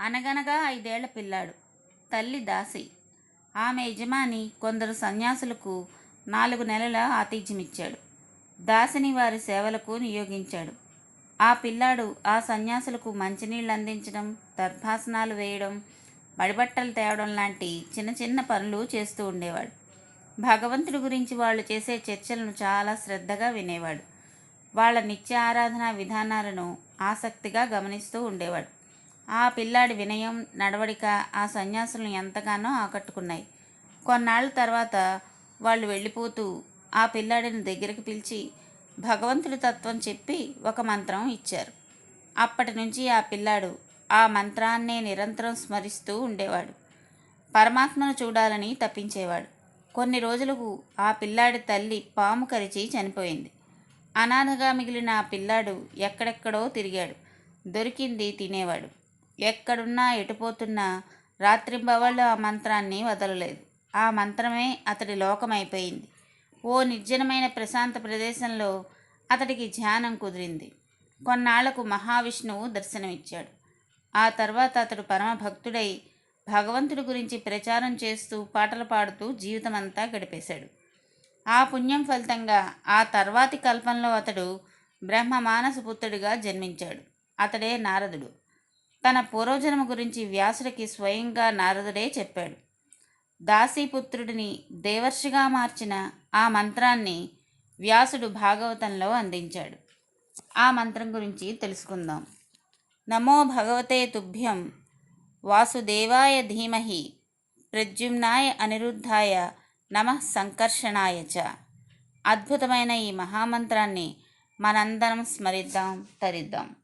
అనగనగా ఐదేళ్ళ పిల్లాడు. తల్లి దాసి. ఆమె యజమాని కొందరు సన్యాసులకు నాలుగు నెలల ఆతిథ్యమిచ్చాడు. దాసిని వారి సేవలకు నియోగించాడు. ఆ పిల్లాడు ఆ సన్యాసులకు మంచినీళ్ళు అందించడం దర్భాసనాలు వేయడం బడిబట్టలు తేవడం లాంటి చిన్న చిన్న పనులు చేస్తూ ఉండేవాడు. భగవంతుడి గురించి వాళ్ళు చేసే చర్చలను చాలా శ్రద్ధగా వినేవాడు. వాళ్ళ నిత్య ఆరాధన విధానాలను ఆసక్తిగా గమనిస్తూ ఉండేవాడు. ఆ పిల్లాడి వినయం నడవడిక ఆ సన్యాసులను ఎంతగానో ఆకట్టుకున్నాయి. కొన్నాళ్ళ తర్వాత వాళ్ళు వెళ్ళిపోతూ ఆ పిల్లాడిని దగ్గరికి పిలిచి భగవంతుడి తత్వం చెప్పి ఒక మంత్రం ఇచ్చారు. అప్పటి నుంచి ఆ పిల్లాడు ఆ మంత్రాన్నే నిరంతరం స్మరిస్తూ ఉండేవాడు. పరమాత్మను చూడాలని తప్పించేవాడు కొన్ని రోజులకు ఆ పిల్లాడి తల్లి పాము కరిచి చనిపోయింది. అనాథగా మిగిలిన ఆ పిల్లాడు ఎక్కడెక్కడో తిరిగాడు. దొరికింది తినేవాడు. ఎక్కడున్నా ఎటుపోతున్నా రాత్రింబవళ్ళు ఆ మంత్రాన్ని వదలలేదు. ఆ మంత్రమే అతడి లోకమైపోయింది. ఓ నిర్జనమైన ప్రశాంత ప్రదేశంలో అతడికి ధ్యానం కుదిరింది. కొన్నాళ్ళకు మహావిష్ణువు దర్శనమిచ్చాడు. ఆ తర్వాత అతడు పరమభక్తుడై భగవంతుడి గురించి ప్రచారం చేస్తూ పాటలు పాడుతూ జీవితమంతా గడిపేశాడు. ఆ పుణ్యం ఫలితంగా ఆ తర్వాతి కల్పంలో అతడు బ్రహ్మ మానసపుత్రుడిగా జన్మించాడు. అతడే నారదుడు. తన పూర్వజన్మ గురించి వ్యాసుడికి స్వయంగా నారదుడే చెప్పాడు. దాసీపుత్రుడిని దేవర్షిగా మార్చిన ఆ మంత్రాన్ని వ్యాసుడు భాగవతంలో అందించాడు. ఆ మంత్రం గురించి తెలుసుకుందాం. నమో భగవతే తుభ్యం వాసుదేవాయ ధీమహి ప్రద్యుమ్నాయ అనిరుద్ధాయ నమ సంకర్షణాయ చ. అద్భుతమైన ఈ మహామంత్రాన్ని మనందరం స్మరిద్దాం తరిద్దాం.